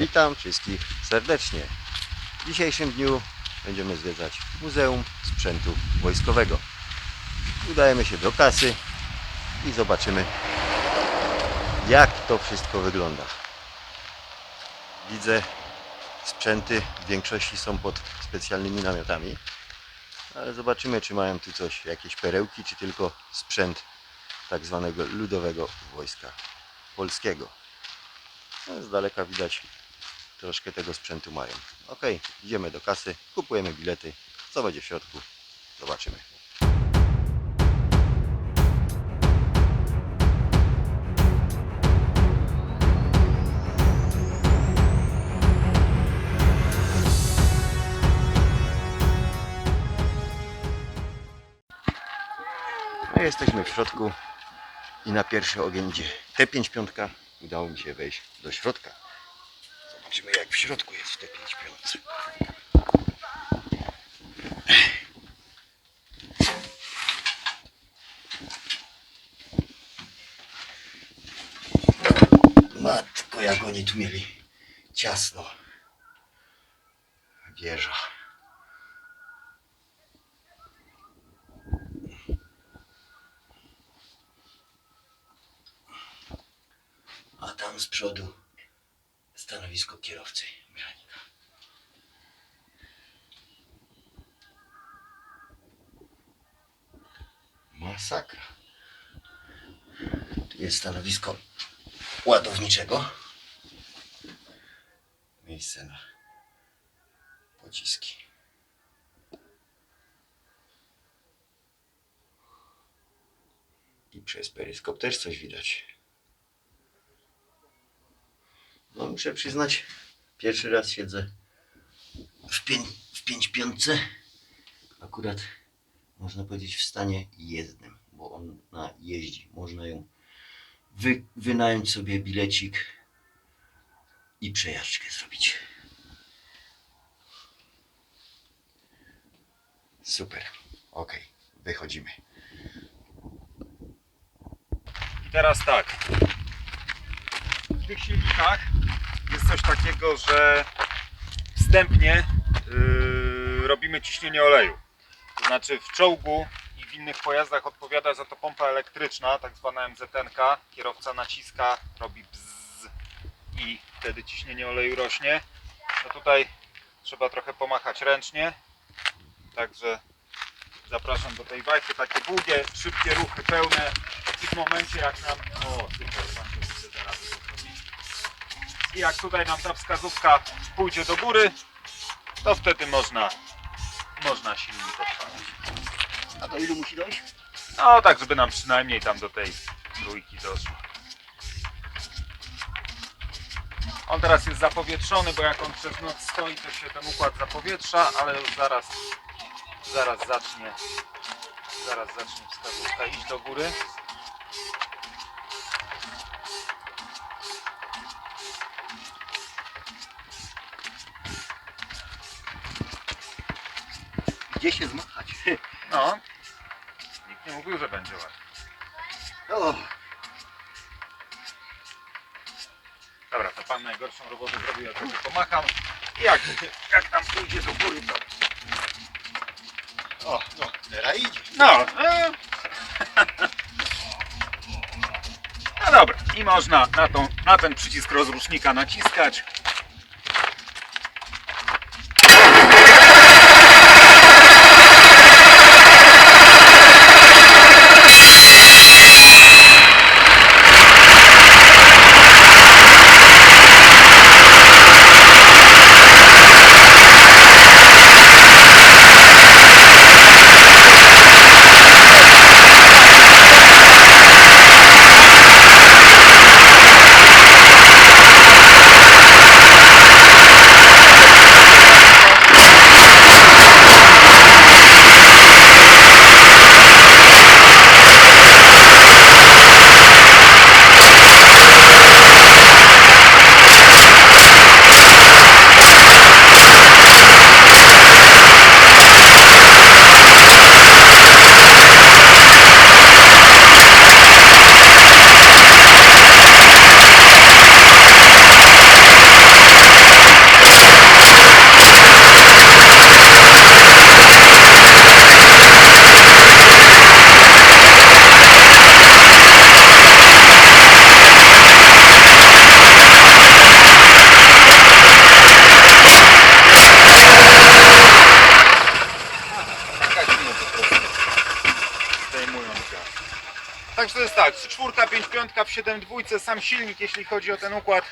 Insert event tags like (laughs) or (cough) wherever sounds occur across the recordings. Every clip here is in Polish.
Witam wszystkich serdecznie. W dzisiejszym dniu będziemy zwiedzać Muzeum Sprzętu Wojskowego. Udajemy się do kasy i zobaczymy jak to wszystko wygląda. Widzę sprzęty w większości są pod specjalnymi namiotami, ale zobaczymy czy mają tu coś, jakieś perełki, czy tylko sprzęt tak zwanego ludowego wojska polskiego. Z daleka widać troszkę tego sprzętu mają. Ok, idziemy do kasy, kupujemy bilety. Co będzie w środku? Zobaczymy. No, jesteśmy w środku i na pierwszy ogień idzie T5 piątka. Udało mi się wejść do środka. Zobaczymy jak w środku jest w T5 piątce. Matko, jak oni tu mieli ciasno. Wieża. A tam z przodu stanowisko kierowcy mechanika. Masakra. Tu jest stanowisko ładowniczego. Miejsce na pociski. I przez peryskop też coś widać. No muszę przyznać, pierwszy raz siedzę w, pię- w pięć piątce. Akurat można powiedzieć w stanie jezdnym, bo ona jeździ. Można ją wy, wynająć sobie bilecik i przejażdżkę zrobić. Super. Ok, wychodzimy. I teraz tak. Tych silnikach jest coś takiego, że wstępnie yy, robimy ciśnienie oleju. To znaczy w czołgu i w innych pojazdach odpowiada za to pompa elektryczna, tak zwana MZN. Kierowca naciska, robi bzz i wtedy ciśnienie oleju rośnie. No tutaj trzeba trochę pomachać ręcznie. Także zapraszam do tej wajchy, takie długie, szybkie ruchy, pełne w momencie jak nam... O, I jak tutaj nam ta wskazówka pójdzie do góry, to wtedy można, można silnik odpalić. A do ilu musi dojść? No tak, żeby nam przynajmniej tam do tej trójki doszło. On teraz jest zapowietrzony, bo jak on przez noc stoi, to się ten układ zapowietrza, ale już zaraz, zaraz zacznie, zaraz zacznie wskazówka iść do góry. Nikt nie mówił, że będzie. O, Dobra, to pan najgorszą robotę zrobił, ja trochę pomacham. I jak, jak tam pójdzie do góry, to... o, no, teraz idzie. No, e... no dobra, i można na, tą, na ten przycisk rozrusznika naciskać. 5.5 w 7.2, sam silnik, jeśli chodzi o ten układ,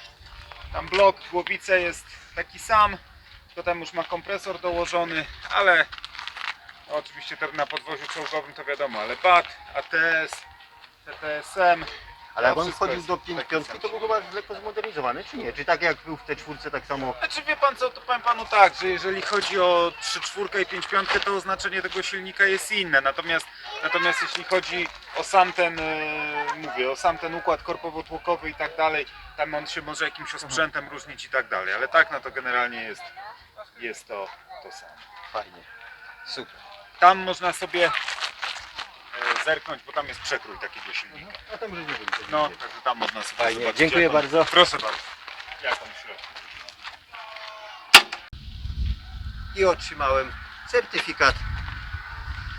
tam blok, głowice jest taki sam, tylko tam już ma kompresor dołożony, ale oczywiście na podwoziu czołgowym to wiadomo, ale BAT, ATS, TTSM, Ale jak on wszystko wchodził jest do taki 5 sam to był chyba lekko zmodernizowany, czy nie? Czy tak jak był w te czwórce, tak samo... Znaczy wie pan co, to powiem panu tak, że jeżeli chodzi o 3 czwórkę i 5 piątkę, to oznaczenie tego silnika jest inne. Natomiast, natomiast jeśli chodzi o sam ten, e, mówię, o sam ten układ korpowo-tłokowy i tak dalej, tam on się może jakimś osprzętem różnić i tak dalej. Ale tak, no to generalnie jest, jest to, to samo. Fajnie. Super. Tam można sobie zerknąć, bo tam jest przekrój takiego silnika. A tam już nie byli. No, także tam można sobie Fajnie, zobaczyć. dziękuję jak on- bardzo. Proszę bardzo. Jak on. I otrzymałem certyfikat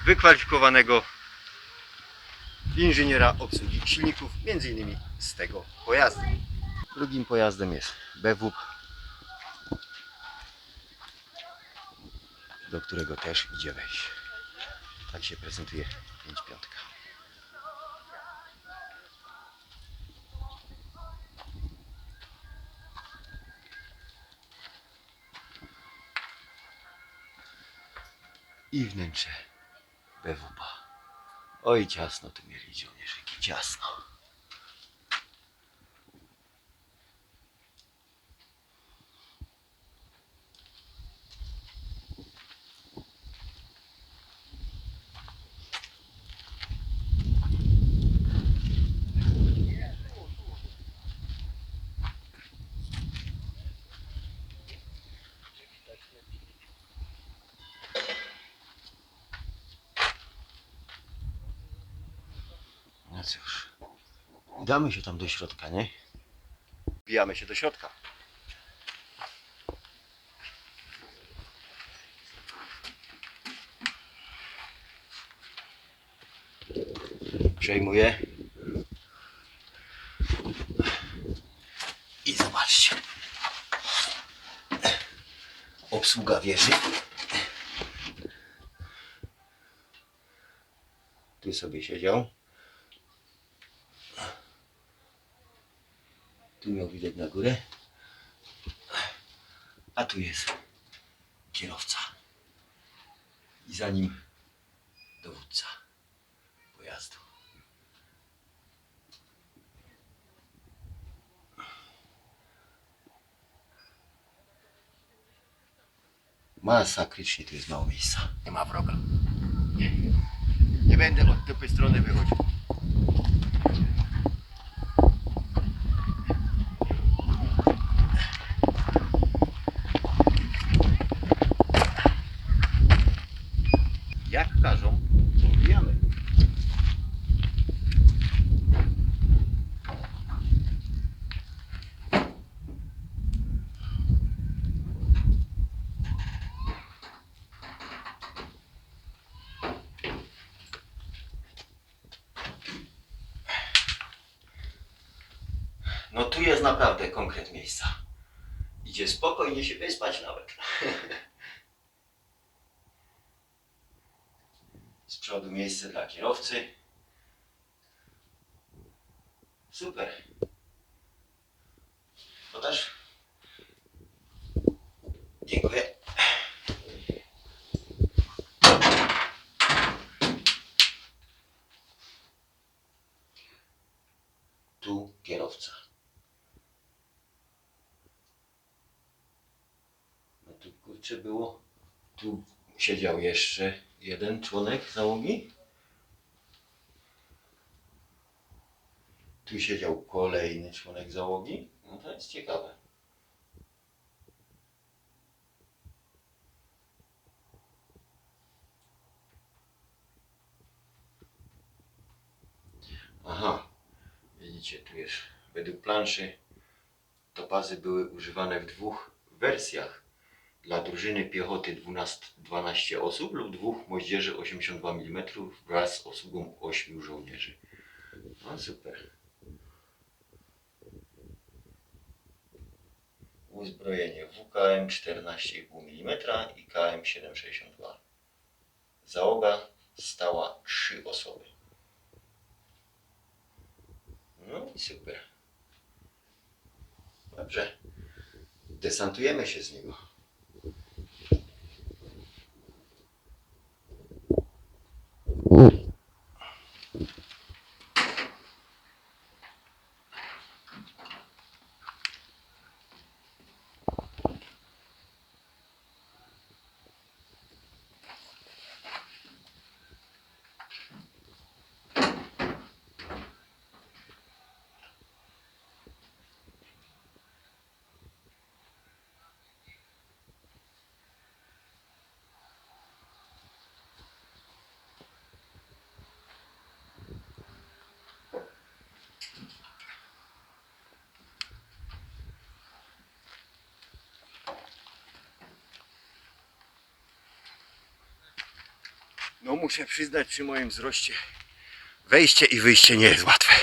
wykwalifikowanego inżyniera obsługi silników, między innymi z tego pojazdu. Drugim pojazdem jest BWP, do którego też idzie wejść. Tak się prezentuje I wnętrze BWP. Oj, ciasno tu mieli żołnierzyki, ciasno. No cóż, damy się tam do środka, nie? Wbijamy się do środka. Przejmuję. I zobaczcie. Obsługa wieży. Tu sobie siedział. Tu miał widać na górę. A tu jest kierowca. I za nim dowódca pojazdu. Masakrycznie tu jest mało miejsca. Nie ma wroga. Nie, nie będę od tej strony wychodził. Jak każą, wbijamy. No tu jest naprawdę konkret miejsca. Idzie spokojnie się wyspać nawet. (laughs) Z przodu miejsce dla kierowcy. Super. Podasz? Dziękuję. Tu kierowca. No kurczę było. Tu siedział jeszcze jeden członek załogi. Tu siedział kolejny członek załogi. No to jest ciekawe. Aha, widzicie, tu jest według planszy topazy były używane w dwóch wersjach dla drużyny piechoty 12, 12 osób lub dwóch moździerzy 82 mm wraz z obsługą 8 żołnierzy. No super. Uzbrojenie WKM 14,5 mm i KM 7,62. Załoga stała 3 osoby. No i super. Dobrze. Desantujemy się z niego. No muszę przyznać przy moim wzroście wejście i wyjście nie jest łatwe.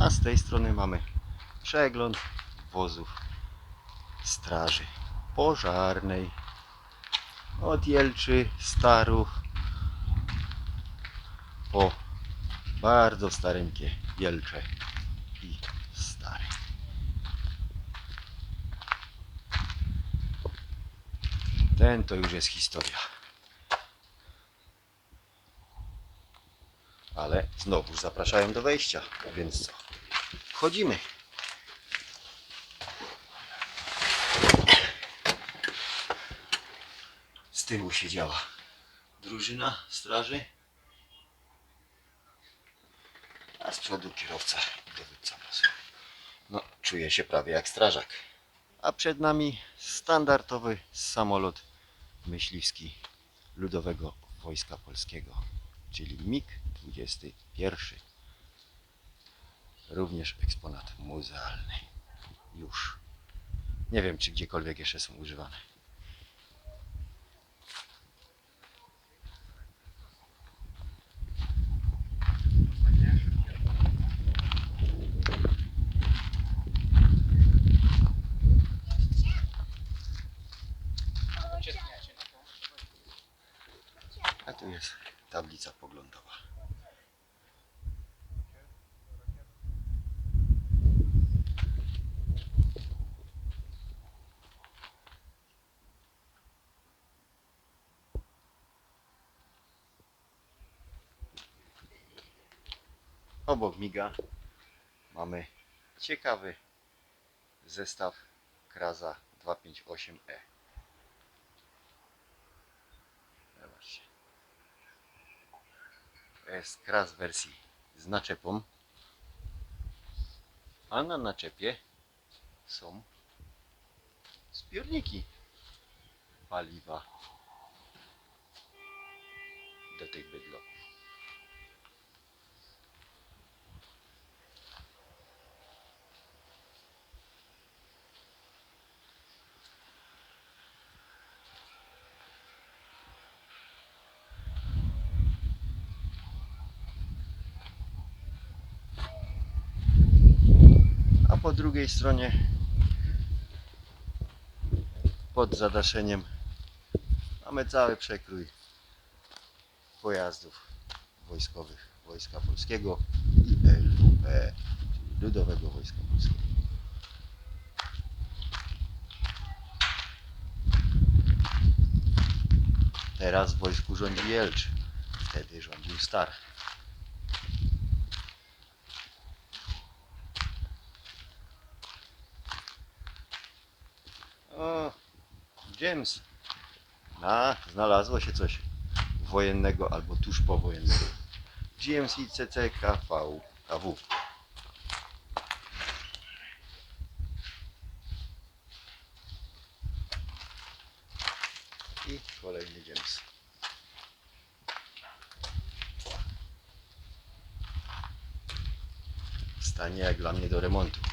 A z tej strony mamy przegląd wozów straży pożarnej od Jelczy, Staruch po bardzo starenkie Jelcze i Stare. Ten to już jest historia. Ale znowu zapraszają do wejścia, więc co? Wchodzimy. Z tyłu siedziała drużyna straży, a z przodu kierowca dowódca wozu. No, czuję się prawie jak strażak. A przed nami standardowy samolot myśliwski Ludowego Wojska Polskiego, czyli MiG-21. Również eksponat muzealny. Już. Nie wiem, czy gdziekolwiek jeszcze są używane. A tu jest tablica poglądowa. Obok miga mamy ciekawy zestaw Kraza 258E. Zobaczcie. To jest kras w wersji z naczepą. A na naczepie są zbiorniki paliwa do tych bydloków. a po drugiej stronie pod zadaszeniem mamy cały przekrój pojazdów wojskowych Wojska Polskiego i LWP, czyli Ludowego Wojska Polskiego. Teraz w wojsku rządzi Jelcz, wtedy rządził Star. O, James. A, znalazło się coś wojennego albo tuż powojennego. GMC CCKV KW. I kolejny James. Stanie jak dla mnie do remontu.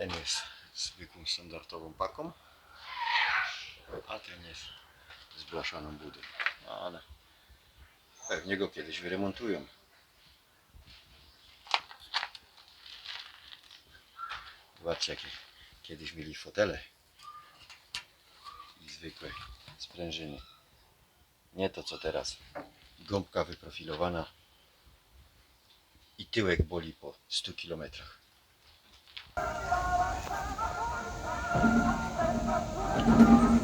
Ten jest zwykłą standardową paką, a ten jest z blaszaną budą. No, ale pewnie go kiedyś wyremontują. Zobaczcie jakie kiedyś mieli fotele i zwykłe sprężyny. Nie to co teraz. Gąbka wyprofilowana i tyłek boli po 100 kilometrach. Thank you.